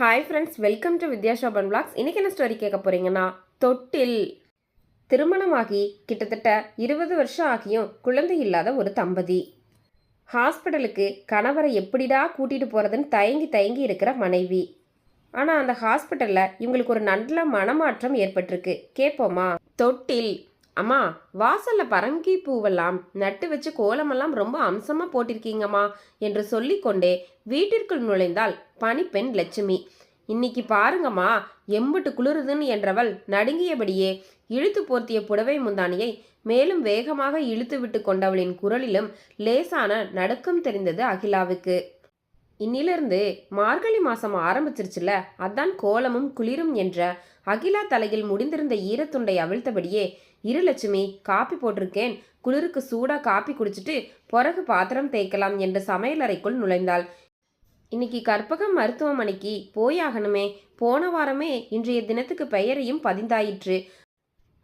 Hi friends welcome to Vidya Shoban blogs இன்றைக்கி என்ன story கேட்க போகிறீங்கன்னா தொட்டில். திருமணமாகி கிட்டத்தட்ட இருபது வருஷம் ஆகியும் குழந்தை இல்லாத ஒரு தம்பதி. ஹாஸ்பிட்டலுக்கு கணவரை எப்படிடா கூட்டிகிட்டு போகிறதுன்னு தயங்கி தயங்கி இருக்கிற மனைவி. ஆனால் அந்த ஹாஸ்பிட்டலில் இவங்களுக்கு ஒரு நல்ல மனமாற்றம் ஏற்பட்டிருக்கு. கேட்போமா தொட்டில். அம்மா வாசல்ல பரங்கி பூவெல்லாம் நட்டு வச்சு கோலமெல்லாம் ரொம்ப அம்சமாக போட்டிருக்கீங்கம்மா என்று சொல்லிக்கொண்டே வீட்டிற்குள் நுழைந்தாள் பனிப்பெண் லட்சுமி. இன்னைக்கு பாருங்கம்மா எம்புட்டு குளிருதுன்னு என்றவள் நடுங்கியபடியே இழுத்து போர்த்திய புடவை முந்தானியை மேலும் வேகமாக இழுத்து விட்டு கொண்டவளின் குரலிலும் லேசான நடுக்கம் தெரிந்தது அகிலாவுக்கு. இன்னிலிருந்து மார்கழி மாசம் ஆரம்பிச்சிருச்சுல அதான் கோலமும் குளிரும் என்ற அகிலா தலையில் முடிந்திருந்த ஈரத்துண்டை அவிழ்த்தபடியே இரு லட்சுமி காப்பி போட்டிருக்கேன். குளிருக்கு சூடாக காப்பி குடிச்சிட்டு பிறகு பாத்திரம் தேய்க்கலாம் என்று சமையலறைக்குள் நுழைந்தாள். இன்னைக்கு கற்பகம் மருத்துவமனைக்கு போயாகணுமே. போன வாரமே இன்றைய தினத்துக்கு பெயரையும் பதிந்தாயிற்று.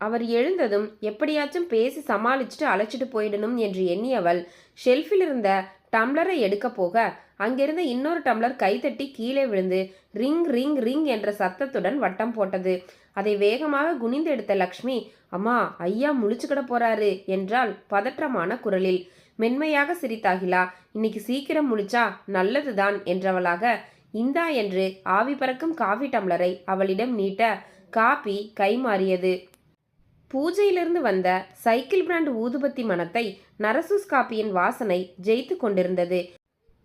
அவர் எழுந்ததும் எப்படியாச்சும் பேசி சமாளிச்சுட்டு அழைச்சிட்டு போயிடணும் என்று எண்ணியவள் ஷெல்ஃபில் இருந்த டம்ளரை எடுக்க போக அங்கிருந்த இன்னொரு டம்ளர் கைத்தட்டி கீழே விழுந்து ரிங் ரிங் ரிங் என்ற சத்தத்துடன் வட்டம் போட்டது. அதை வேகமாக குனிந்து எடுத்த லக்ஷ்மி அம்மா ஐயா முழிச்சுக்கிட போறாரு என்றால் பதற்றமான குரலில். மென்மையாக சிரித்தாகிலா இன்னைக்கு சீக்கிரம் முழிச்சா நல்லதுதான் என்றவளாக இந்தா என்று ஆவி பறக்கும் காஃபி டம்ளரை அவளிடம் நீட்ட காபி கைமாறியது. பூஜையிலிருந்து வந்த சைக்கிள் பிராண்ட் ஊதுபத்தி மனத்தை நரசூஸ் காப்பியின் வாசனை ஜெயித்து கொண்டிருந்தது.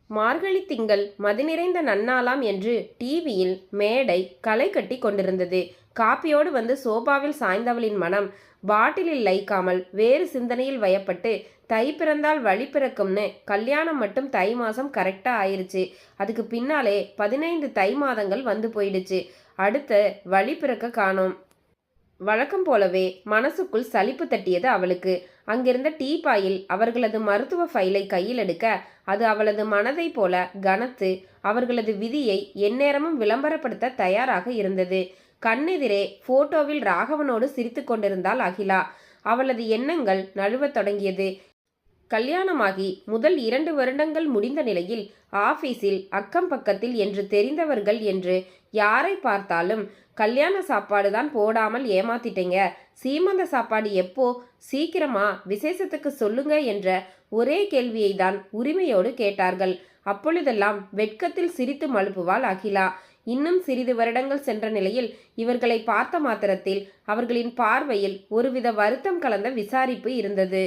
மார்கழி திங்கள் மதி நிறைந்த நன்னாளாம் என்று டிவியில் மேடை களை கட்டி கொண்டிருந்தது. காப்பியோடு வந்து சோபாவில் சாய்ந்தவளின் மனம் பாட்டிலில் லைக்காமல் வேறு சிந்தனையில் வயப்பட்டு தை பிறந்தால் வழி பிறக்கும்னு கல்யாணம் மட்டும் தை மாதம் கரெக்டாக ஆயிடுச்சு அதுக்கு பின்னாலே பதினைந்து தை மாதங்கள் வந்து போயிடுச்சு. அடுத்த வழி பிறக்க காணோம். வழக்கம் போலவே மனசுக்குள் சலிப்பு தட்டியது அவளுக்கு. அங்கிருந்த டீபாயில் அவர்களது மருத்துவ ஃபைலை கையில் எடுக்க அது அவளது மனதை போல கனத்து அவர்களது விதியை எந்நேரமும் விளம்பரப்படுத்த தயாராக இருந்தது. கண்ணெதிரே போட்டோவில் ராகவனோடு சிரித்து கொண்டிருந்தாள் அகிலா. அவளது எண்ணங்கள் நழுவத் தொடங்கியது. கல்யாணமாகி முதல் இரண்டு வருடங்கள் முடிந்த நிலையில் ஆபீஸில் அக்கம் பக்கத்தில் என்று தெரிந்தவர்கள் என்று யாரை பார்த்தாலும் கல்யாண சாப்பாடு தான் போடாமல் ஏமாத்திட்டேங்க. சீமந்த சாப்பாடு எப்போ? சீக்கிரமா? விசேஷத்துக்கு சொல்லுங்க என்ற ஒரே கேள்வியை தான் உரிமையோடு கேட்டார்கள். அப்பொழுதெல்லாம் வெட்கத்தில் சிரித்து மழுப்புவாள் அகிலா. இன்னும் சிறிது வருடங்கள் சென்ற நிலையில் இவர்களை பார்த்த மாத்திரத்தில் அவர்களின் பார்வையில் ஒருவித வருத்தம் கலந்த விசாரிப்பு இருந்தது.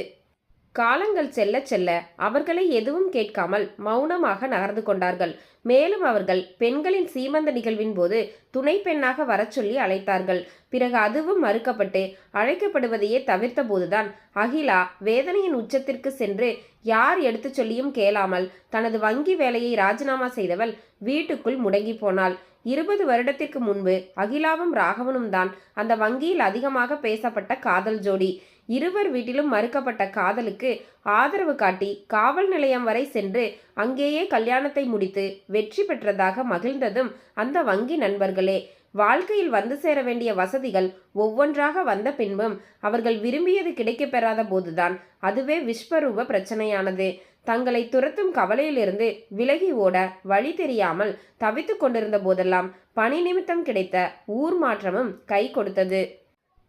காலங்கள் செல்ல செல்ல அவர்களை எதுவும் கேட்காமல் மௌனமாக நகர்ந்து கொண்டார்கள். மேலும் அவர்கள் பெண்களின் சீமந்த நிகழ்வின் போது துணை பெண்ணாக வரச் சொல்லி அழைத்தார்கள். பிறகு அதுவும் மறுக்கப்பட்டு அழைக்கப்படுவதையே தவிர்த்த போதுதான் அகிலா வேதனையின் உச்சத்திற்கு சென்று யார் எடுத்துச் சொல்லியும் கேளாமல் தனது வங்கி வேலையை ராஜினாமா செய்தவள் வீட்டுக்குள் முடங்கி போனாள். இருபது வருடத்திற்கு முன்பு அகிலாவும் ராகவனும் தான் அந்த வங்கியில் அதிகமாக பேசப்பட்ட காதல் ஜோடி. இருவர் வீட்டிலும் மறுக்கப்பட்ட காதலுக்கு ஆதரவு காட்டி காவல் நிலையம் வரை சென்று அங்கேயே கல்யாணத்தை முடித்து வெற்றி பெற்றதாக மகிழ்ந்ததும் அந்த வங்கி நண்பர்களே. வாழ்க்கையில் வந்து சேர வேண்டிய வசதிகள் ஒவ்வொன்றாக வந்த பின்பும் அவர்கள் விரும்பியது கிடைக்கப் பெறாத போதுதான் அதுவே விஸ்வரூப பிரச்சனையானது. தங்களை துரத்தும் கவலையிலிருந்து விலகி ஓட வழி தெரியாமல் தவித்து கொண்டிருந்த போதெல்லாம் பணி நிமித்தம் கிடைத்த ஊர் மாற்றமும் கை கொடுத்தது.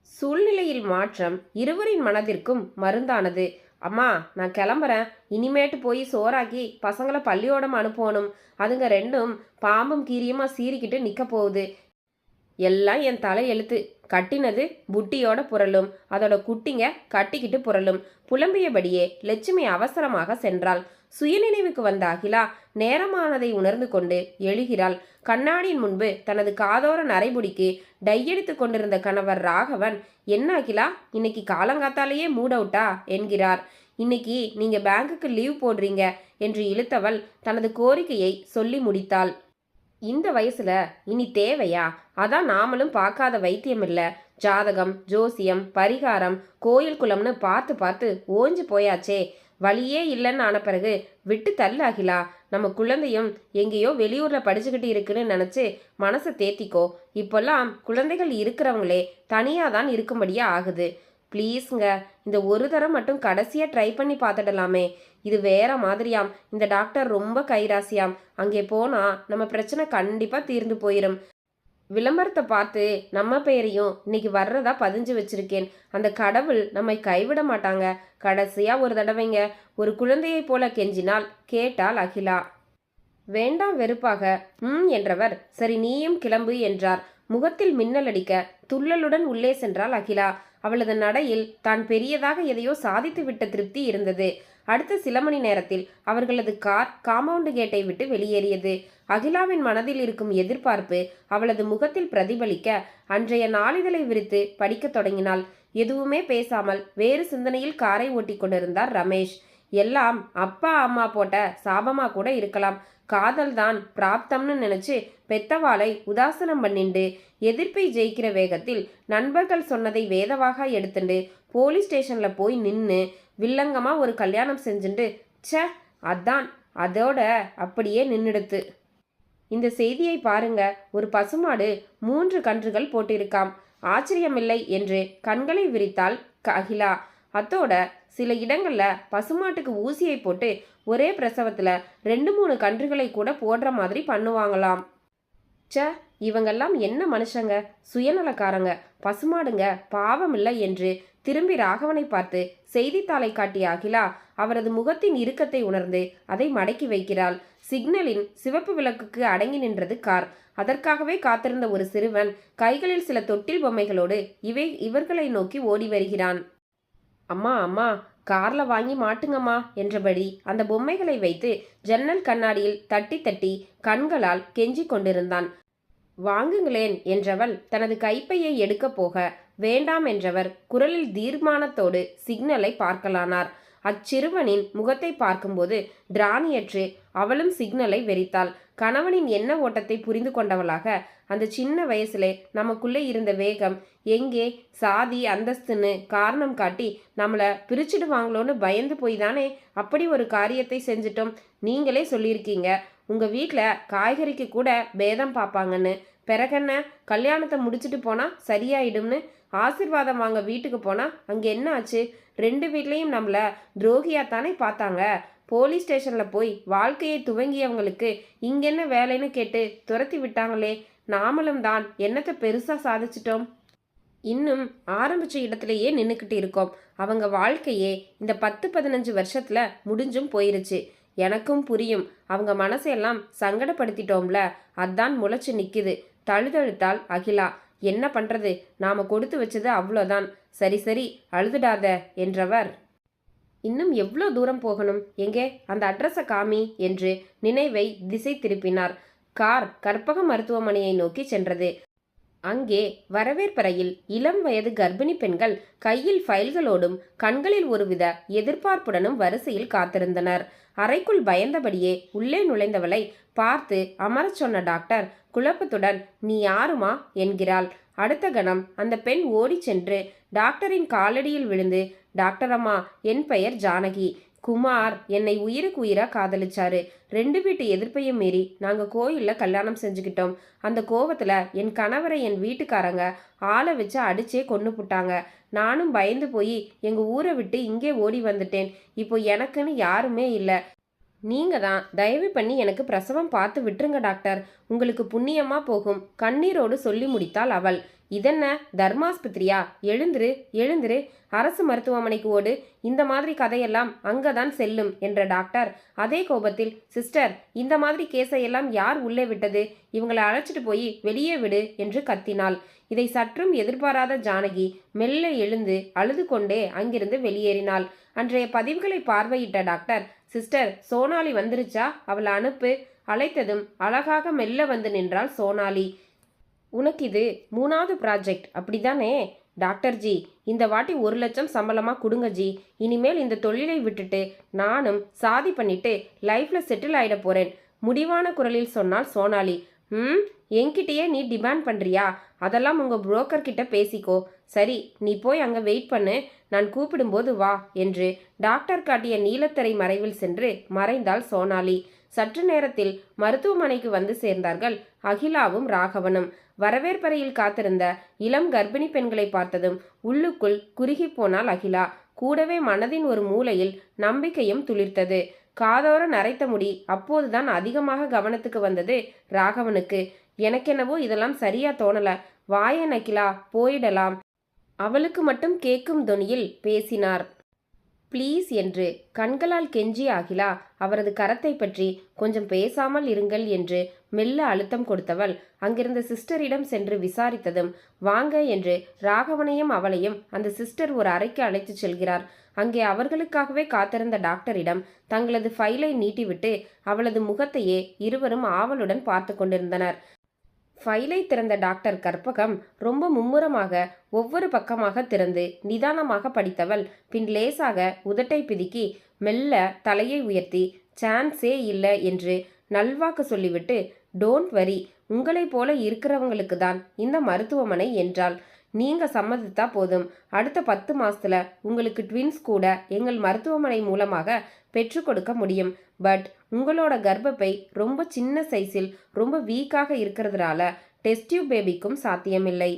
சூழ்நிலையில் மாற்றம் இருவரின் மனதிற்கும் மருந்தானது. அம்மா நான் கிளம்புறேன். இனிமேட்டு போய் சோறாக்கி பசங்களை பள்ளியோடம் அனுப்பணும். அதுங்க ரெண்டும் பாம்பும் கீரியுமா சீறிக்கிட்டு நிற்க போகுது. எல்லாம் என் தலை எழுத்து. கட்டினது புட்டியோட புரளும். அதோட குட்டிங்க கட்டிக்கிட்டு புரளும். புலம்பியபடியே லட்சுமி அவசரமாக சென்றாள். சுயநினைவுக்கு வந்த அகிலா நேரமானதை உணர்ந்து கொண்டு எழுகிறாள். கண்ணாடியின் முன்பு தனது காதோர நரைபுடிக்கு டையெடுத்து கொண்டிருந்த கணவர் ராகவன் என்ன அகிலா இன்னைக்கு காலங்காத்தாலேயே மூட் அவுட்டா? என்கிறார். இன்னைக்கு நீங்க பேங்குக்கு லீவ் போடுறீங்க என்று இழுத்தவள் தனது கோரிக்கையை சொல்லி முடித்தாள். இந்த வயசுல இனி தேவையா? அதான் நாமளும் பார்க்காத வைத்தியம் இல்லை. ஜாதகம் ஜோசியம் பரிகாரம் கோயில் குளம்னு பார்த்து பார்த்து ஓஞ்சு போயாச்சே. வழியே இல்லைன்னு ஆன பிறகு விட்டு தள்ளு அகிலா நம்ம குழந்தையும் எங்கேயோ வெளியூரில் படிச்சுக்கிட்டு இருக்குன்னு நினச்சி மனசை தேத்திக்கோ. இப்போல்லாம் குழந்தைகள் இருக்கிறவங்களே தனியாக தான் இருக்கும்படியாக ஆகுது. ப்ளீஸ்ங்க இந்த ஒரு தரம் மட்டும் கடைசியாக ட்ரை பண்ணி பார்த்துடலாமே. இது வேற மாதிரியாம். இந்த டாக்டர் ரொம்ப கைராசியாம். அங்கே போனால் நம்ம பிரச்சனை கண்டிப்பாக தீர்ந்து போயிடும் விளம்பரத்தை பார்த்து நம்ம பெயரையும் இன்னைக்கு வர்றதா பதிஞ்சு வச்சிருக்கேன். அந்த கடவுள் நம்மை கைவிட மாட்டாங்க. கடைசியா ஒரு தடவைங்க ஒரு குழந்தையைப் போல கெஞ்சினால் கேட்டால் அகிலா. வேண்டாம் வெறுப்பாக ம் என்றவர் சரி நீயும் கிளம்பு என்றார். முகத்தில் மின்னல் அடிக்க துள்ளலுடன் உள்ளே சென்றாள் அகிலா. அவளது நடையில் தான் பெரியதாக எதையோ சாதித்து விட்ட திருப்தி இருந்தது. அடுத்த சில மணி நேரத்தில் அவர்களது கார் காம்பவுண்டு கேட்டை விட்டு வெளியேறியது. அகிலாவின் மனதில் இருக்கும் எதிர்பார்ப்பு அவளது முகத்தில் பிரதிபலிக்க அன்றைய நாளிதழை விரித்து படிக்கத் தொடங்கினாள். எதுவுமே பேசாமல் வேறு சிந்தனையில் காரை ஓட்டிக் கொண்டிருந்தார் ரமேஷ். எல்லாம் அப்பா அம்மா போட்ட சாபமா கூட இருக்கலாம். காதல் தான் பிராப்தம்னு நினைச்சு பெத்தவாளை உதாசனம் பண்ணிண்டு எதிர்ப்பை ஜெயிக்கிற வேகத்தில் நண்பர்கள் சொன்னதை வேதவாக எடுத்துண்டு போலீஸ் ஸ்டேஷனில் போய் நின்று வில்லங்கமாக ஒரு கல்யாணம் செஞ்சுண்டு ச்சே அதான் அதோட அப்படியே நின்றுடுத்து இந்த செய்தியை பாருங்க. ஒரு பசுமாடு மூன்று கன்றுகள் போட்டிருக்காம். ஆச்சரியமில்லை என்று கண்களை விரித்தாள் க- அகிலா. அத்தோட சில இடங்களில் பசுமாட்டுக்கு ஊசியை போட்டு ஒரே பிரசவத்தில் ரெண்டு மூணு கன்றுகளை கூட போடுற மாதிரி பண்ணுவாங்களாம். ச்சே இவங்கெல்லாம் என்ன மனுஷங்க? சுயநலக்காரங்க. பசுமாடுங்க. பாவமில்லை என்று திரும்பி ராகவனை பார்த்து செய்தித்தாளை காட்டிய அகிலா அவரது முகத்தின் இறுக்கத்தை உணர்ந்து அதை மடக்கி வைக்கிறாள். சிக்னலின் சிவப்பு விளக்குக்கு அடங்கி நின்றது கார். அதற்காகவே காத்திருந்த ஒரு சிறுவன் கைகளில் சில தொட்டில் பொம்மைகளோடு இவை இவர்களை நோக்கி ஓடி வருகிறான். அம்மா அம்மா கார்ல வாங்கி மாட்டுங்கம்மா என்றபடி அந்த பொம்மைகளை வைத்து ஜன்னல் கண்ணாடியில் தட்டி தட்டி கண்களால் கெஞ்சி கொண்டிருந்தான். வாங்குங்களேன் என்றவள் தனது கைப்பையை எடுக்கப் போக வேண்டாம் என்றவர் குரலில் தீர்மானத்தோடு சிக்னலை பார்க்கலானார். அச்சிறுவனின் முகத்தை பார்க்கும்போது திராணியற்று அவளும் சிக்னலை வெறித்தாள். கணவனின் எண்ண ஓட்டத்தை புரிந்து கொண்டவளாக அந்த சின்ன வயசுலே நமக்குள்ளே இருந்த வேகம் எங்கே சாதி அந்தஸ்துன்னு காரணம் காட்டி நம்மளை பிரிச்சிடுவாங்களோன்னு பயந்து போய் தானே அப்படி ஒரு காரியத்தை செஞ்சிட்டோம். நீங்களே சொல்லியிருக்கீங்க. உங்கள் வீட்டில் காய்கறிக்கு கூட பேதம் பார்ப்பாங்கன்னு பிறகென்ன கல்யாணத்தை முடிச்சிட்டு போனால் சரியாயிடும்னு ஆசிர்வாதம் வாங்க வீட்டுக்கு போனால் அங்கே என்ன ஆச்சு? ரெண்டு வீட்லேயும் நம்மளை துரோகியாக தானே பார்த்தாங்க. போலீஸ் ஸ்டேஷனில் போய் வாழ்க்கையை துவங்கியவங்களுக்கு இங்கென்ன வேலைன்னு கேட்டு துரத்தி விட்டாங்களே. நாமளும் தான் என்னத்தை பெருசாக சாதிச்சிட்டோம்? இன்னும் ஆரம்பிச்ச இடத்துலையே நின்றுக்கிட்டு இருக்கோம். அவங்க வாழ்க்கையே இந்த பத்து பதினஞ்சு வருஷத்தில் முடிஞ்சும் போயிருச்சு. எனக்கும் புரியும். அவங்க மனசையெல்லாம் சங்கடப்படுத்திட்டோம்ல. அதான் முளைச்சு நிற்கிது தழுதழுத்தாள் அகிலா என்ன பண்றது? நாம கொடுத்து வச்சது அவ்வளோதான். சரி சரி அழுதுடாத என்றவர். இன்னும் எவ்வளோ தூரம் போகணும்? எங்கே? அந்த அட்ரஸை காமி என்று நினைவை திசை திருப்பினார். கார் கற்பக மருத்துவமனையை நோக்கி சென்றது. அங்கே வரவேற்பறையில் இளம் வயது கர்ப்பிணி பெண்கள் கையில் ஃபைல்களோடும் கண்களில் ஒருவித எதிர்பார்ப்புடனும் வரிசையில் காத்திருந்தனர். அறைக்குள் பயந்தபடியே உள்ளே நுழைந்தவளை பார்த்து அமரச் சொன்ன டாக்டர் குழப்பத்துடன் நீ யாருமா? என்கிறாள். அடுத்த கணம் அந்த பெண் ஓடிச் சென்று டாக்டரின் காலடியில் விழுந்து டாக்டரம்மா என் பெயர் ஜானகி. குமார் என்னை உயிருக்கு உயிராக காதலிச்சாரு. ரெண்டு வீட்டு எதிர்ப்பையும் மீறி நாங்கள் கோயிலில் கல்யாணம் செஞ்சுக்கிட்டோம். அந்த கோவத்தில் என் கணவரை என் வீட்டுக்காரங்க ஆளை வச்சு அடிச்சே கொண்டு புட்டாங்க. நானும் பயந்து போய் எங்கள் ஊரை விட்டு இங்கே ஓடி வந்துட்டேன். இப்போ எனக்குன்னு யாருமே இல்லை. நீங்க தான் தயவு பண்ணி எனக்கு பிரசவம் பார்த்து விட்டுருங்க டாக்டர். உங்களுக்கு புண்ணியமா போகும். கண்ணீரோடு சொல்லி முடித்தாள் அவள். இதென்ன? தர்மாஸ்பத்திரியா? எழுந்துரு எழுந்துரு. அரசு மருத்துவமனைக்கு ஓடு. இந்த மாதிரி கதையெல்லாம் அங்கதான் செல்லும் என்ற டாக்டர். அதே கோபத்தில் சிஸ்டர் இந்த மாதிரி கேஸையெல்லாம் யார் உள்ளே விட்டது? இவங்களை அழைச்சிட்டு போய் வெளியே விடு என்று கத்தினாள். இதை சற்றும் எதிர்பாராத ஜானகி மெல்ல எழுந்து அழுது கொண்டே அங்கிருந்து வெளியேறினாள். அன்றைய பதிவுகளை பார்வையிட்ட டாக்டர் சிஸ்டர் சோனாலி வந்துருச்சா? அவளை அனுப்பு. அழைத்ததும் அழகாக மெல்ல வந்து நின்றாள் சோனாலி. உனக்கு இது மூணாவது ப்ராஜெக்ட் அப்படிதானே? டாக்டர் ஜி இந்த வாட்டி ஒரு லட்சம் சம்பளமாக கொடுங்க ஜி. இனிமேல் இந்த தொழிலை விட்டுட்டு நானும் சாதி பண்ணிட்டு லைஃப்பில் செட்டில் ஆகிட போகிறேன் முடிவான குரலில் சொன்னால் சோனாலி. ம் என்கிட்டயே நீ டிமாண்ட் பண்ணுறியா அதெல்லாம் உங்கள் புரோக்கர்கிட்ட பேசிக்கோ. சரி நீ போய் அங்கே வெயிட் பண்ணு. நான் கூப்பிடும்போது வா என்று டாக்டர் காட்டிய நீலத்தரை மறைவில் சென்று மறைந்தாள் சோனாலி. சற்று நேரத்தில் மருத்துவமனைக்கு வந்து சேர்ந்தார்கள் அகிலாவும் ராகவனும். வரவேற்பறையில் காத்திருந்த இளம் கர்ப்பிணி பெண்களை பார்த்ததும் உள்ளுக்குள் குறுகி போனாள் அகிலா. கூடவே மனதின் ஒரு மூலையில் நம்பிக்கையும் துளிர்த்தது. காதோர நரைத்த முடி அப்போதுதான் அதிகமாக கவனத்துக்கு வந்தது ராகவனுக்கு. எனக்கென்னவோ இதெல்லாம் சரியா தோணல. வாய நக்கிலா போயிடலாம். அவளுக்கு மட்டும் கேட்கும் தொனியில் பேசினார். ப்ளீஸ் என்று கண்களால் கெஞ்சி அகிலா அவரது கரத்தை பற்றி கொஞ்சம் பேசாமல் இருங்கள் என்று மெல்ல அழுத்தம் கொடுத்தவள் அங்கிருந்த சிஸ்டரிடம் சென்று விசாரித்ததும் வாங்க என்று ராகவனையும் அவளையும் அந்த சிஸ்டர் ஒரு அறைக்கு அழைத்துச் செல்கிறார். அங்கே அவர்களுக்காகவே காத்திருந்த டாக்டரிடம் தங்களது ஃபைலை நீட்டிவிட்டு அவளது முகத்தையே இருவரும் ஆவலுடன் பார்த்து கொண்டிருந்தனர். ஃபைலை திறந்த டாக்டர் கற்பகம் ரொம்ப மும்முரமாக ஒவ்வொரு பக்கமாக திறந்து நிதானமாக படித்தவள். பின் லேசாக உதட்டை பிதுக்கி மெல்ல தலையை உயர்த்தி சான்ஸே இல்லை என்று நல்வாக்கு சொல்லிவிட்டு டோன்ட் வரி உங்களைப் போல இருக்கிறவங்களுக்கு தான் இந்த மருத்துவமனை என்றாள். நீங்கள் சம்மதித்தா போதும். அடுத்த பத்து மாசத்துல உங்களுக்கு ட்வின்ஸ் கூட எங்கள் மருத்துவமனை மூலமாக பெற்றுக்கொடுக்க முடியும். பட் உங்களோட கர்ப்பப்பை ரொம்ப சின்ன சைஸில் ரொம்ப வீக்காக இருக்கிறதுனால டெஸ்ட் டியூப் பேபிக்கும் சாத்தியமில்லை.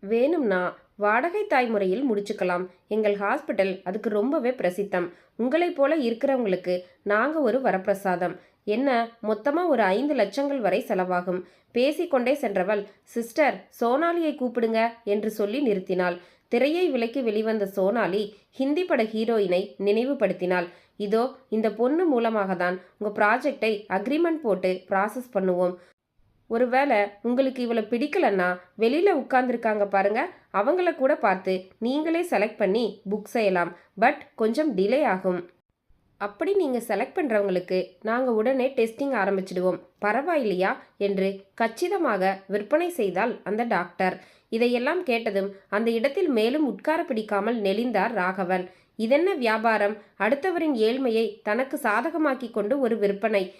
வேணும்னா வாடகை தாய்முறையில் முடிச்சுக்கலாம். எங்கள் ஹாஸ்பிட்டல் அதுக்கு ரொம்பவே பிரசித்தம். உங்களைப் போல இருக்கிறவங்களுக்கு நாங்கள் ஒரு வரப்பிரசாதம். என்ன மொத்தமாக ஒரு ஐந்து லட்சங்கள் வரை செலவாகும். பேசிக்கொண்டே சென்றவள் சிஸ்டர் சோனாலியை கூப்பிடுங்க என்று சொல்லி நிறுத்தினாள். திரையை விலக்கி வெளிவந்த சோனாலி ஹிந்தி பட ஹீரோயினை நினைவுபடுத்தினாள். இதோ இந்த பொண்ணு மூலமாக தான் உங்கள் ப்ராஜெக்டை அக்ரிமெண்ட் போட்டு ப்ராசஸ் பண்ணுவோம். ஒருவேளை உங்களுக்கு இவளை பிடிக்கலன்னா வெளியில் உட்கார்ந்துருக்காங்க பாருங்க அவங்கள கூட பார்த்து நீங்களே செலக்ட் பண்ணி புக் செய்யலாம். பட் கொஞ்சம் டிலே ஆகும். அப்படி நீங்கள் செலக்ட் பண்ணுறவங்களுக்கு நாங்கள் உடனே டெஸ்டிங் ஆரம்பிச்சிடுவோம். பரவாயில்லையா? என்று கச்சிதமாக விற்பனை செய்தால் அந்த டாக்டர் இதையெல்லாம் கேட்டதும் அந்த இடத்தில் மேலும் உட்கார பிடிக்காமல் நெளிந்தார் ராகவன். இதென்ன வியாபாரம்? அடுத்தவரின் ஏழ்மையை தனக்கு சாதகமாக்கி கொண்டு ஒரு விற்பனை.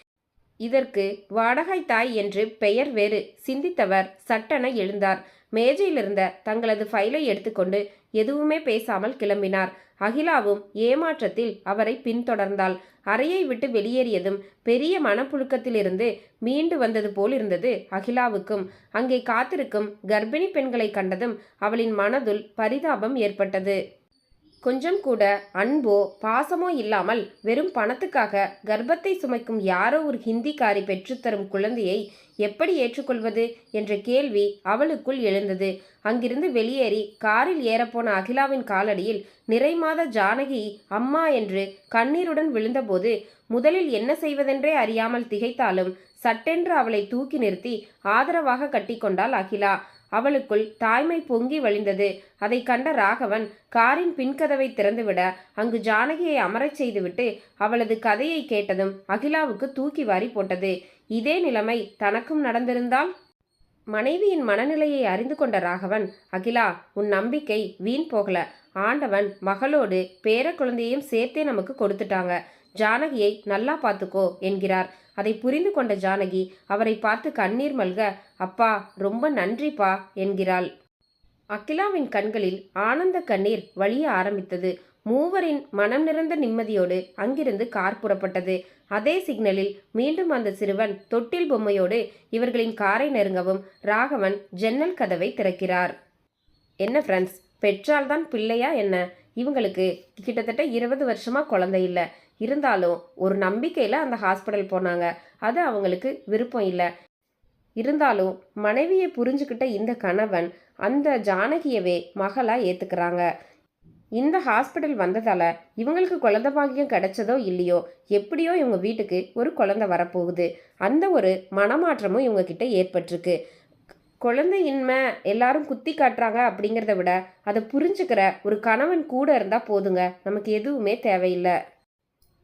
இதற்கு வாடகை தாய் என்று பெயர் வேறு. சிந்தித்தவர் சட்டென எழுந்தார். மேஜையிலிருந்த தங்களது ஃபைலை எடுத்துக்கொண்டு எதுவுமே பேசாமல் கிளம்பினார். அகிலாவும் ஏமாற்றத்தில் அவரை பின்தொடர்ந்தாள். அறையை விட்டு வெளியேறியதும் பெரிய மனப்புழுக்கத்திலிருந்து மீண்டு வந்தது போல் இருந்தது அகிலாவுக்கும். அங்கே காத்திருக்கும் கர்ப்பிணி பெண்களை கண்டதும் அவளின் மனதுள் பரிதாபம் ஏற்பட்டது. கொஞ்சம் கூட அன்போ பாசமோ இல்லாமல் வெறும் பணத்துக்காக கர்ப்பத்தை சுமைக்கும் யாரோ ஒரு ஹிந்திக்காரி பெற்றுத்தரும் குழந்தையை எப்படி ஏற்றுக்கொள்வது என்ற கேள்வி அவளுக்குள் எழுந்தது. அங்கிருந்து வெளியேறி காரில் ஏறப்போன அகிலாவின் காலடியில் நிறைமாத ஜானகி அம்மா என்று கண்ணீருடன் விழுந்தபோது முதலில் என்ன செய்வதென்றே அறியாமல் திகைத்தாலும் சட்டென்று அவளை தூக்கி நிறுத்தி ஆதரவாக கட்டிக்கொண்டாள் அகிலா. அவளுக்குள் தாய்மை பொங்கி வழிந்தது. அதை கண்ட ராகவன் காரின் பின்கதவை திறந்துவிட அங்கு ஜானகியை அமரச் செய்துவிட்டு அவளது கதையை கேட்டதும் அகிலாவுக்கு தூக்கி வாரி போட்டது. இதே நிலைமை தனக்கும் நடந்திருந்தால்? மனைவியின் மனநிலையை அறிந்து கொண்ட ராகவன் அகிலா உன் நம்பிக்கை வீண் போகல. ஆண்டவன் மகளோடு பேர குழந்தையையும் சேர்த்தே நமக்கு கொடுத்துட்டாங்க. ஜானகியை நல்லா பார்த்துக்கோ என்கிறார். அதை புரிந்து கொண்ட ஜானகி அவரை பார்த்து கண்ணீர் மல்க அப்பா ரொம்ப நன்றிப்பா என்கிறாள். அகிலாவின் கண்களில் ஆனந்த கண்ணீர் வழிய ஆரம்பித்தது. மூவரின் மனம் நிறைந்த நிம்மதியோடு அங்கிருந்து கார் புறப்பட்டது. அதே சிக்னலில் மீண்டும் அந்த சிறுவன் தொட்டில் பொம்மையோடு இவர்களின் காரை நெருங்கவும் ராகவன் ஜன்னல் கதவை திறக்கிறார். என்ன ஃப்ரெண்ட்ஸ் பெற்றால்தான் பிள்ளையா என்ன? இவங்களுக்கு கிட்டத்தட்ட இருபது வருஷமா குழந்தை இல்லை. இருந்தாலும் ஒரு நம்பிக்கையில் அந்த ஹாஸ்பிட்டல் போனாங்க. அது அவங்களுக்கு விருப்பம் இல்லை. இருந்தாலும் மனைவியை புரிஞ்சுக்கிட்ட இந்த கணவன் அந்த ஜானகியவே மகளாக ஏற்றுக்கிறாங்க இந்த ஹாஸ்பிட்டல் வந்ததால் இவங்களுக்கு குழந்த பாக்கியம் கிடைச்சதோ இல்லையோ எப்படியோ இவங்க வீட்டுக்கு ஒரு குழந்தை வரப்போகுது. அந்த ஒரு மனமாற்றமும் இவங்க கிட்ட ஏற்பட்டிருக்கு. குழந்தையின்மை எல்லாரும் குத்தி காட்டுறாங்க அப்படிங்கிறத விட அதை புரிஞ்சுக்கிற ஒரு கணவன் கூட இருந்தால் போதுங்க. நமக்கு எதுவுமே தேவையில்லை.